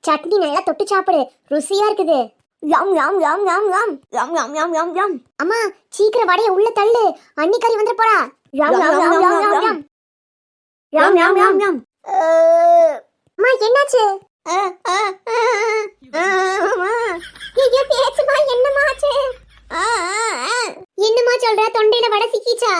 சட்னி நல்லா தொட்டு சாப்பிடு ருசியா இருக்குது yum yum yum yum yum yum yum yum yum yum அம்மா சீக்கிரம் வடைய உள்ள தள்ளு அண்ணி கறி வந்துட போறா yum yum yum yum yum yum yum yum yum yum அம்மா என்னாச்சு ஐயோ பேசுமா என்னமா ஆச்சு என்னமா சொல்ற தொண்டையில வடை சிக்கிச்சா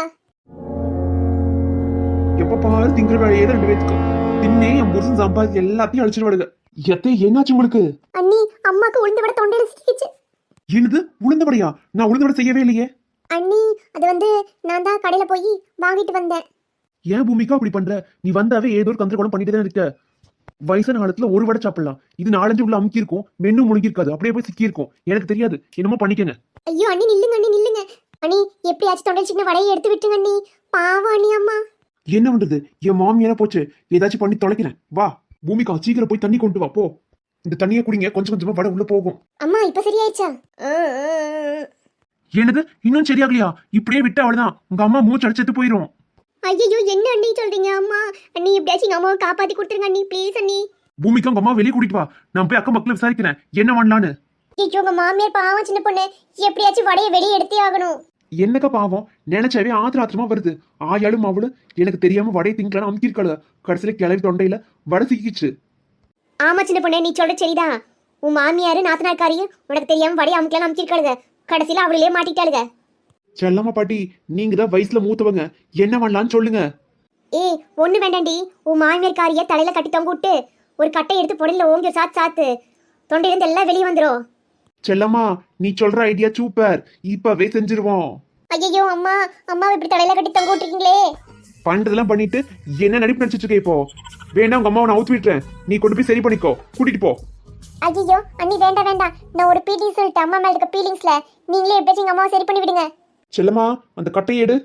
எப்ப பாரு திங்கிற வேலையே ரெண்டு பேத்துக்கு தின்னே என் புருஷன் சம்பாதிச்சு எல்லாத்தையும் அழிச்சிட்டு எத்தே என்னாச்சு உங்களுக்கு? அண்ணி அம்மாக்கு உளுந்து வடை தொண்டையில சிக்கிச்சு என்னது? உளுந்தபடியா நான் உளுந்தபடி செய்யவே இல்லையே. அண்ணி அது வந்து நான் தான் கடையில போய் வாங்கிட்டு வந்தேன். ஏன் பூமிக்கா அப்படி பண்ற? நீ வந்தாவே ஏதோ ஒரு கந்தர குடம் பண்ணிட்டு தான் இருக்க. வயசான காலத்துல ஒரு வடை சாப்பிடலாம். இது நாலஞ்சு உள்ள அமுக்கி இருக்கும் மென்னு முழுங்கி இருக்காது அப்படியே போய் சிக்கி இருக்கும் எனக்கு தெரியாது. என்னமோ பண்ணிக்கங்க. ஐயோ அண்ணி நில்லுங்க அண்ணி நில்லுங்க. அண்ணி எப்படியாச்சும் தொண்டை சின்ன வடையை எடுத்து விட்டுங்க அண்ணி. பாவம் அண்ணி அம்மா. என்ன பண்றது? என் மாமியார போச்சு. ஏதாச்சும் பண்ணி தொலைக்கிறேன். வா. பூமிக்கா சீக்கிரம் போய் தண்ணி கொண்டு வா போ. இந்த தண்ணியை குடிங்க கொஞ்சம் கொஞ்சமா வடை உள்ள போகும். அம்மா இப்ப சரியாயிடுச்சா? என்னது? இன்னும் சரியாகலையா? இப்படியே விட்டு அவ்வளவுதான். உங்க அம்மா மூச்சு அடிச்செத்து போயிரும். ஐயோ என்ன அண்ணி சொல்றீங்க அம்மா? அண்ணி எப்படியாச்சும் எங்க அம்மாவை காப்பாத்தி கொடுத்துருங்க அண்ணி. ப்ளீஸ் அண்ணி. பூமிக்கா உங்க அம்மா வெளியே கூட்டிட்டு வா. நான் போய் அக்கம் பக்கத்துல விசாரிக்கிறேன். என்ன பண்ணலான்னு? ஐயோ உங்க மாமியார் பாவம் சின்ன பொண்ணு. எப்படியாச்சும் வடையை வெளியே எடுத்தே ஆகணும். என்னக்கா பாவம்? நினைச்சவே ஆத்திர ஆத்திரமா வருது. ஆயாலும் அவளும் எனக்கு தெரியாம வடையை திங்கலாம் அமுக்கிருக்காள கடைசியில கிளவி தொண்டையில வடை சிக்கிச்சு ஆமா சின்ன பொண்ணு நீ சொல்ற சரிதான். உன் மாமியாரு நாத்தனாக்காரியும் உனக்கு தெரியாம வடையை அமுக்கலாம் அமுக்கிருக்காளுங்க கடைசியில அவளிலே மாட்டிட்டாளுங்க செல்லம்மா பாட்டி நீங்க தான் வயசுல மூத்தவங்க. என்ன பண்ணலாம்னு சொல்லுங்க. ஏய் ஒண்ணு வேண்டாண்டி. உன் மாமியார்காரிய தலையில கட்டி தொங்க விட்டு ஒரு கட்டை எடுத்து பொடலில் ஓங்கி சாத்து சாத்து. தொண்டையிலிருந்து எல்லாம் வெளியே வந்துடும் செல்லம்மா நீ சொல்ற ஐடியா சூப்பர் இப்பவே செஞ்சிருவோம். ஐயோ அம்மா அம்மா இப்படி தலையில கட்டி தொங்க விட்டுருக்கீங்களே. பண்றதெல்லாம் பண்ணிட்டு என்ன நடிப்பு நடிச்சிட்டு இருக்க இப்போ? வேணா உங்க அம்மாவை நான் அவுத்து விட்டுறேன். நீ கொண்டு போய் சரி பண்ணிக்கோ. கூட்டிட்டு போ. ஐயோ அண்ணி வேண்டாம் வேண்டாம். நான் ஒரு பீடி சொல்லிட்டு அம்மா மேல இருக்க பீலிங்ஸ்ல நீங்களே எப்படியாச்சும் எங்க அம்மாவை சரி பண்ணி விடுங்க. செல்லம்மா அந்த கட்டையை எடு.